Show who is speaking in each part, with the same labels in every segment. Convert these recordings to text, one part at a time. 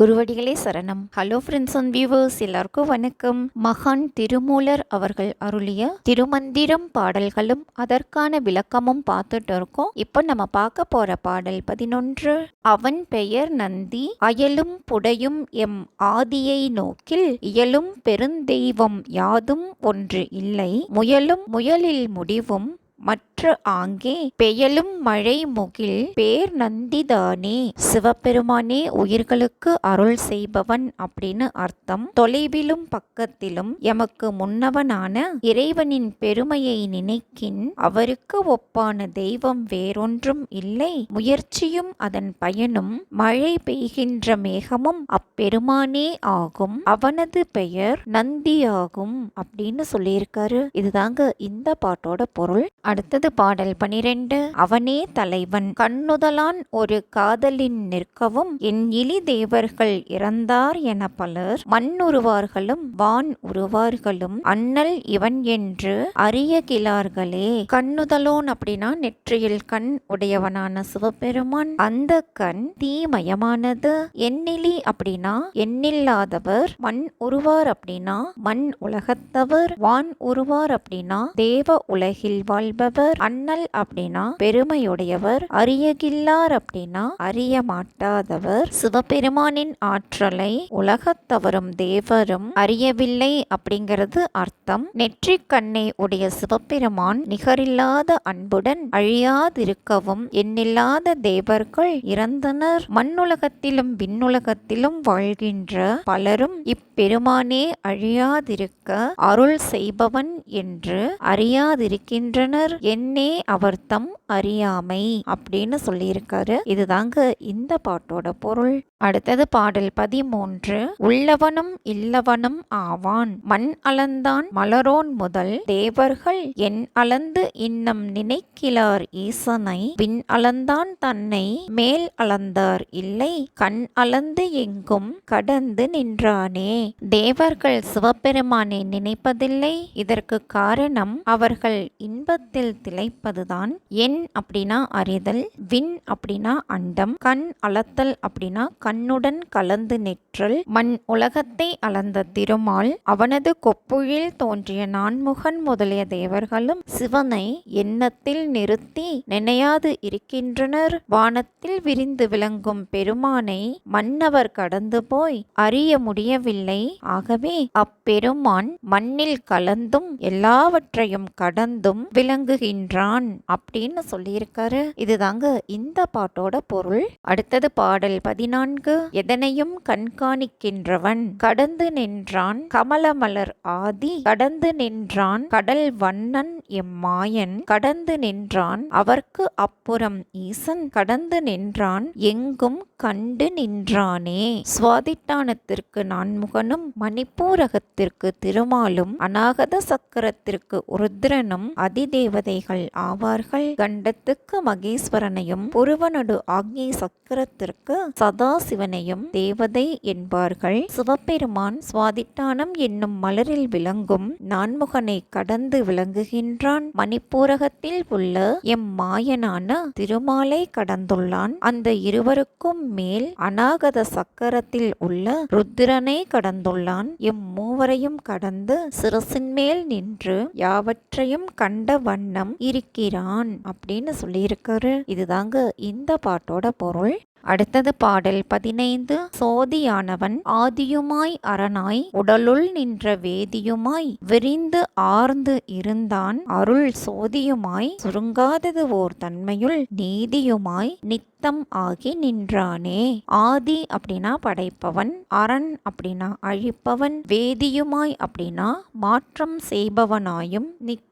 Speaker 1: குருவடிகளே சரணம். Hello friends and viewers எல்லாருக்கும் வணக்கம். மகான் திருமூலர் அவர்கள் அருளிய திருமந்திரம் பாடல்களும் அதற்கான விளக்கமும் பார்த்துட்டு இருக்கோம். இப்போ நம்ம பார்க்க போற பாடல் பதினொன்று. அவன் பெயர் நந்தி அயலும் புடையும் எம் ஆதியை நோக்கில் இயலும் பெருந்தெய்வம் யாதும் ஒன்று இல்லை. முயலும் முயலில் முடிவும் மற்ற ஆங்கே பெயலும் மழை முகில் பேர் நந்திதானே. சிவபெருமானே உயிர்களுக்கு அருள் செய்பவன் அப்படின்னு அர்த்தம். தொலைவிலும் பக்கத்திலும் எமக்கு முன்னவனான இறைவனின் பெருமையை நினைக்கின் அவருக்கு ஒப்பான தெய்வம் வேறொன்றும் இல்லை. முயற்சியும் அதன் பயனும் மழை பெய்கின்ற மேகமும் அப்பெருமானே ஆகும். அவனது பெயர் நந்தியாகும் அப்படின்னு சொல்லியிருக்காரு. இதுதாங்க இந்த பாட்டோட பொருள். அடுத்தது பாடல் பனிரெண்டு. அவனே தலைவன் கண்ணுதலான் ஒரு காதலின் நிற்கவும் என் இலி தேவர்கள் இறந்தார் என பலர் மண் உருவார்களும் வான் உருவார்களும் அண்ணல் இவன் என்று அறிய கிளார்களே கண்ணுதலோன் அப்படின்னா நெற்றியில் கண் உடையவனான சிவபெருமான். அந்த கண் தீமயமானது. எண்ணிலி அப்படின்னா எண்ணில்லாதவர். மண் உருவார் அப்படின்னா மண் உலகத்தவர். வான் உருவார் அப்படின்னா தேவ உலகில் வாழ்பவர். அண்ணல் அப்படின்னா பெருமையுடையவர் அறியகில்லார் அப்படின்னா அறிய மாட்டாதவர் சிவபெருமானின் ஆற்றலை உலகத்தவரும் தேவரும் அறியவில்லை அப்படிங்கிறது அர்த்தம். நெற்றிக் கண்ணை உடைய சிவபெருமான் நிகரில்லாத அன்புடன் அழியாதிருக்கவும் எண்ணில்லாத தேவர்கள் இறந்தனர். மண்ணுலகத்திலும் விண்ணுலகத்திலும் வாழ்கின்ற பலரும் இப்பெருமானே அழியாதிருக்க அருள் செய்பவன் என்று அறியாதிருக்கின்றனர். என்னே அவர் தம் அறியாமை அப்படின்னு சொல்லியிருக்காரு. இதுதாங்க இந்த பாட்டோட பொருள். அடுத்தது பாடல் பதிமூன்று. உள்ளவனும் இல்லவனும் ஆவான். மண் அளந்தான் மலரோன் முதல். தேவர்கள் என் அளந்து இன்னம் நினைக்கிலார் ஈசனை. பின் அளந்தான் தன்னை மேல் அளந்தார் இல்லை. கண் அளந்து எங்கும் கடந்து நின்றானே. தேவர்கள் சிவபெருமானை நினைப்பதில்லை. இதற்கு காரணம் அவர்கள் இன்பத்தில் திளைப்பதுதான். என் அப்படின்னா அறிதல் விண் அப்படின்னா அண்டம் கண் அளத்தல் அப்படின்னா கண்ணுடன் கலந்து நிற்றல் மண் உலகத்தை அளந்த திருமால். அவனது கொப்புழில் தோன்றிய நான்முகன் முதலிய தேவர்களும் சிவனை எண்ணத்தில் நிறுத்தி நினையாது இருக்கின்றனர். வானத்தில் விரிந்து விளங்கும் பெருமானை மன்னவர் கடந்து போய் அறிய முடியவில்லை. ஆகவே அப்பெருமான் மண்ணில் கலந்தும் எல்லாவற்றையும் கடந்தும் விளங்குகின்றான் அப்படின்னு சொல்லியிருக்காரு. இதுதாங்க இந்த பாட்டோட பொருள். அடுத்தது பாடல் பதினான்கு. எதனையும் கண்காணிக்கின்றவன். கடந்து நின்றான் கமலமலர் ஆதி. கடந்து நின்றான் கடல் வண்ணன் எம்மாயன் கடந்து நின்றான் அவர்க்கு அப்புறம் ஈசன். கடந்து நின்றான் எங்கும் கண்டு நின்றானே. சுவாதிட்டானத்திற்கு நான்முகனும் மணிப்பூரகத்திற்கு திருமாலும் அநாகத சக்கரத்திற்கு உருத்திரனும் அதிதேவதைகள் ஆவார்கள். கண்டத்துக்கு மகேஸ்வரனையும் புருவனடு ஆக்ஞை சக்கரத்திற்கு சதாசிவனையும் தேவதை என்பார்கள். சிவபெருமான் சுவாதிட்டானம் என்னும் மலரில் விளங்கும் நான்முகனை கடந்து விளங்குகின்றான். மணிப்பூரகத்தில் உள்ள எம் மாயனான திருமாலை கடந்துள்ளான். அந்த இருவருக்கும் மேல் அநாகத சக்கரத்தில் உள்ள ருத்திரனை கடந்துள்ளான். எம் மூவரையும் கடந்து சிரசின் மேல் நின்று யாவற்றையும் கண்ட வண்ணம் இருக்கிறான் அப்படின்னு சொல்லியிருக்காரு. இதுதாங்க இந்த பாட்டோட பொருள். அடுத்தது பாடல் பதினைந்து. சோதியானவன் ஆதியுமாய் அரணாய் உடலுள் நின்ற வேதியுமாய் விரிந்து ஆர்ந்து இருந்தான். அருள் சோதியுமாய் சுருங்காதது ஓர் தன்மையுள் நீதியுமாய் நித்தம் ஆகி நின்றானே. ஆதி அப்படின்னா படைப்பவன் அரண் அப்படின்னா அழிப்பவன் வேதியுமாய் அப்படின்னா மாற்றம் செய்பவனாயும்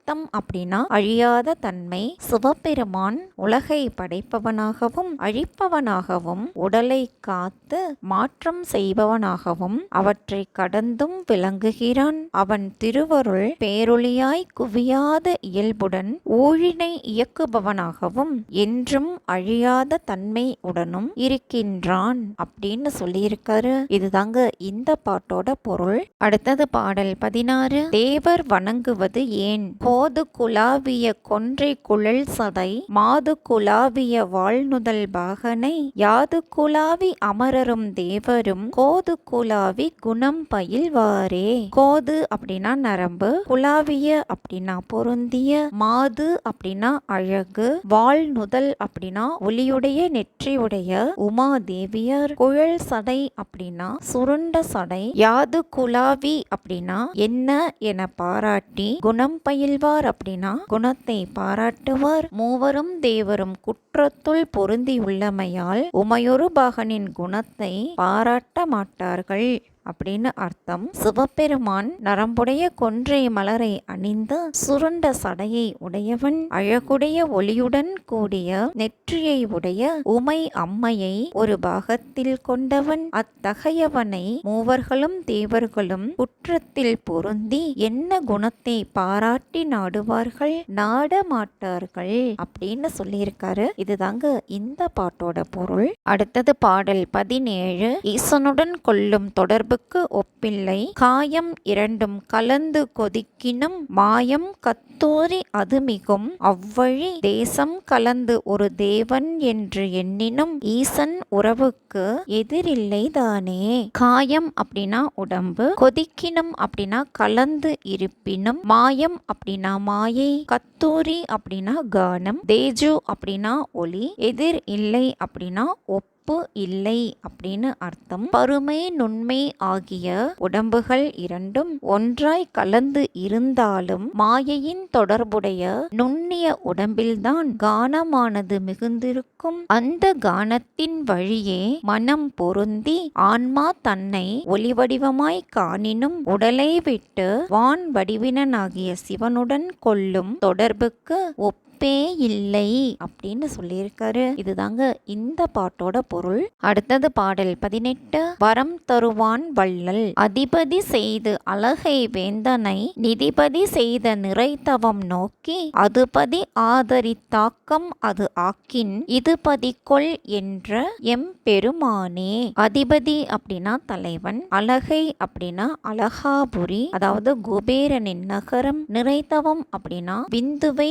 Speaker 1: நித்தம் அப்படின்னா அழியாத தன்மை சிவபெருமான் உலகை படைப்பவனாகவும் அழிப்பவனாகவும் உடலை காத்து மாற்றம் செய்பவனாகவும் அவற்றை கடந்தும் விளங்குகிறான். அவன் திருவருள் பேரொளியாய் குவியாத இயல்புடன் ஊழினை இயக்குபவனாகவும் என்றும் அழியாத தன்மை தன்மை உடனும் இருக்கின்றான் அப்படின்னு சொல்லியிருக்காரு. இதுதாங்க இந்த பாட்டோட பொருள். அடுத்தது பாடல் பதினாறு. தேவர் வணங்குவது ஏன்? கோது குலாவிய கொன்றை குழல் சதை மாது குலாவிய வாழ்நுதல் பாகனை யாது குலாவி அமரரும் தேவரும் கோது குலாவி குணம் பயில்வாரே. கோது அப்படின்னா நரம்பு குலாவிய அப்படின்னா பொருந்திய மாது அப்படின்னா அழகு வாழ்நுதல் அப்படின்னா ஒளியுடைய நெற்றியுடைய உமா தேவியர் குழல் சடை அப்படின்னா சுருண்ட சடை யாது குலாவி அப்படின்னா என்ன என பாராட்டி குணம் பயில்வார். அப்படின்னா குணத்தை பாராட்டுவார். மூவரும் தேவரும் குற்றத்துள் பொருந்தியுள்ளமையால் உமையொரு பாகனின் குணத்தை பாராட்ட மாட்டார்கள். அப்படின்னு அர்த்தம். சிவபெருமான் நரம்புடைய கொன்றை மலரை அணிந்து சுருண்ட சடையை உடையவன். அழகுடைய ஒளியுடன் கூடிய நெற்றியை உடைய உமை அம்மையை ஒரு பாகத்தில் கொண்டவன். அத்தகையவனை மூவர்களும் தேவர்களும் குற்றத்தில் பொருந்தி என்ன குணத்தை பாராட்டி நாடுவார்கள்? நாட மாட்டார்கள் அப்படின்னு சொல்லியிருக்காரு. இதுதாங்க இந்த பாட்டோட பொருள். அடுத்தது பாடல் பதினேழு. ஈசனுடன் கொள்ளும் தொடர்புக்கு ஒப்பில்லை. காயம் இரண்டும் கலந்து கொதிக்கினும் மாயம் கத்தோரி அது மிகும். அவ்வழி தேசம் கலந்து ஒரு தேவன் என்று எண்ணினும் ஈசன் உறவுக்கு எதிரில்லை தானே. காயம் அப்படின்னா உடம்பு கொதிக்கினும் அப்படின்னா கலந்து இருப்பினும் மாயம் அப்படின்னா மாயை கத்தூரி அப்படின்னா கானம் தேஜு அப்படின்னா ஒளி எதிர் இல்லை அப்படின்னா ஒப்பு. இல்லை அப்படின்னு அர்த்தம். பருமை நுண்மை ஆகிய உடம்புகள் இரண்டும் ஒன்றாய் கலந்து இருந்தாலும் மாயையின் தொடர்புடைய நுண்ணிய உடம்பில்தான் கானமானது மிகுந்திருக்கும். அந்த கானத்தின் வழியே மனம் பொருந்தி ஆன்மா தன்னை ஒளிவடிவமாய் காணினும் உடலை விட்டு வான் வடிவினனாகிய சிவனுடன் கொள்ளும் தொடர்புக்கு ஒப்பு ஒப்பே இல்லை அப்படின்னு சொல்லியிருக்காரு. இதுதாங்க இந்த பாட்டோட பொருள். அடுத்தது பாடல் பதினெட்டு. வரம் தருவான் வள்ளல். அதிபதி செய்து அழகை வேந்தனை நிதிபதி செய்த நிறைத்தவம் நோக்கி அதுபதி ஆதரித்தாக்கம் அது ஆக்கின் இதுபதி கொள் என்ற எம் பெருமானே. அதிபதி அப்படின்னா தலைவன் அழகை அப்படின்னா அழகாபுரி அதாவது குபேரனின் நகரம் நிறைத்தவம் அப்படின்னா விந்துவை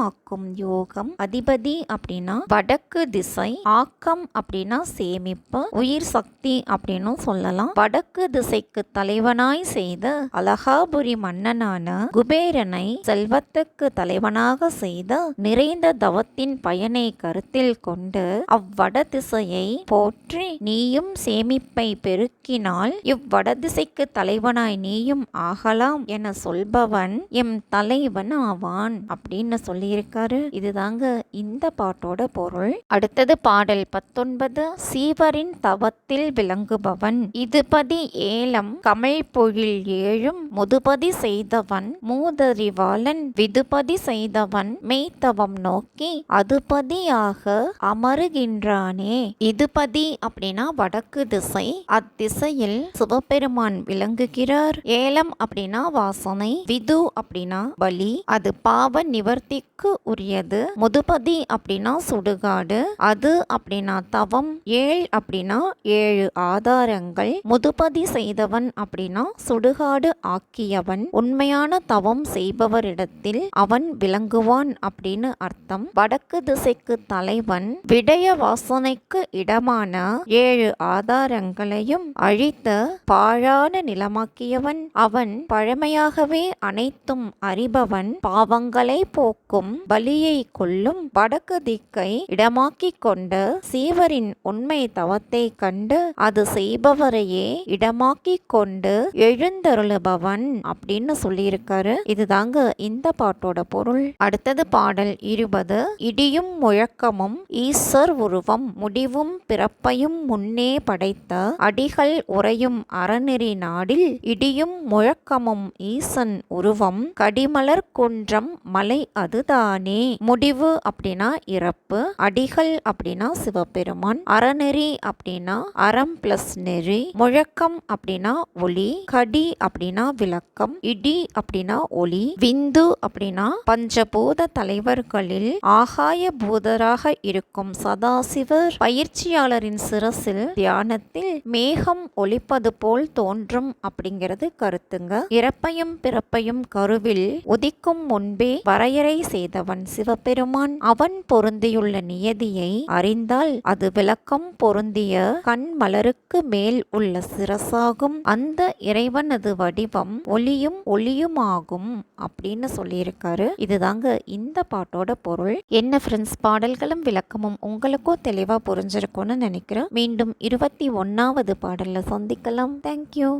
Speaker 1: ஒளிமயமாக்கும் யோகம் அதிபதி அப்படின்னா வடக்கு திசை ஆக்கம் அப்படின்னா சேமிப்பு உயிர் சக்தி அப்படின்னு சொல்லலாம். வடக்கு திசைக்கு தலைவனாய் செய்த அழகாபுரி மன்னனான குபேரனை செல்வத்துக்கு தலைவனாக செய்த நிறைந்த தவத்தின் பயனை கருத்தில் கொண்டு அவ்வட திசையை போற்றி நீயும் சேமிப்பை பெருக்கினால் இவ்வடதிசைக்கு தலைவனாய் நீயும் ஆகலாம் என சொல்பவன் எம் தலைவன் ஆவான் அப்படின்னு சொல்லியிருக்காரு. இதுதாங்க இந்த பாட்டோட பொருள். அடுத்தது பாடல் பத்தொன்பது சீவரின் தவத்தில் விளங்குபவன். இதுபதி ஏலம் கமிழ் பொழில் ஏழும் முதுபதி செய்தவன். மூதறிவாளன் விதுபதி செய்தவன். மெய்த்தவம் நோக்கி அதுபதியாக அமருகின்றானே. இதுபதி அப்படின்னா வடக்கு திசை. அத்திசையில் சிவபெருமான் விளங்குகிறார். ஏலம் அப்படின்னா வாசனை. விது அப்படின்னா பலி அது பாவ நிவர்த்திக்கு உரியது. முதுபதி அப்படின்னா சுடுகாடு. அது அப்படின்னா தவம். ஏழ் அப்படின்னா ஏழு ஆதாரங்கள். முதுபதி செய்தவன் அப்படின்னா சுடுகாடு ஆக்கியவன். உண்மையான தவம் செய்பவரிடத்தில் அவன் விளங்குவான் அப்படின்னு அர்த்தம். வடக்கு திசைக்கு தலைவன் விடய வாசனைக்கு இடமான ஏழு ஆதாரங்களையும் அழித்த பாழான நிலமாக்கியவன். அவன் பழமையாகவே அனைத்தும் அறிபவன். பாவங்களை போக்கும் பலியை கொள்ளும் வடக்கு திக்கை இடமாக்கிக் கொண்ட சீவரின் உண்மை தவத்தை கண்டு அது செய்பவரையே இடமாக்கிக் கொண்டு எழுந்தருளுபவன் அப்படின்னு சொல்லியிருக்காரு. இதுதாங்க இந்த பாட்டோட பொருள். அடுத்தது பாடல் இருபது. இடியும் முழக்கமும் ஈஸ்வர் உருவம் முடிவும் பிறப்பையும் முன்னே படைத்த அடிகள் உறையும் அறநெறி நாடில் இடியும் முழக்கமும் ஈசன் உருவம் கடிமலர் குன்றம் மலை அதுதான் அடியானே முடிவு அப்படின்னா இறப்பு அடிகள் அப்படின்னா சிவபெருமான் அறநெறி அப்படின்னா அறம் பிளஸ் நெறி முழக்கம் அப்படின்னா ஒளி கடி அப்படின்னா விளக்கம் இடி அப்படின்னா ஒளி விந்து அப்படின்னா பஞ்சபூத தலைவர்களில் ஆகாய பூதராக இருக்கும் சதாசிவர் பயிற்சியாளரின் சிரசில் தியானத்தில் மேகம் ஒலிப்பது போல் தோன்றும் அப்படிங்கிறது கருத்துங்க. இறப்பையும் பிறப்பையும் கருவில் உதிக்கும் முன்பே வரையறை செய்து செய்தவன் சிவபெருமான் அவன் பொருந்தியுள்ள நியதியை அறிந்தால் அது விளக்கம் பொருந்திய கண் மலருக்கு மேல் உள்ள சிரசாகும். அந்த இறைவனது வடிவம் ஒளியும் ஒளியுமாகும் அப்படின்னு சொல்லியிருக்காரு. இதுதாங்க இந்த பாட்டோட பொருள். என்ன ஃப்ரெண்ட்ஸ் பாடல்களும் விளக்கமும் உங்களுக்கும் தெளிவா புரிஞ்சிருக்கும்னு நினைக்கிறேன். மீண்டும் இருபத்தி ஒன்னாவது பாடல்ல சந்திக்கலாம். தேங்க்யூ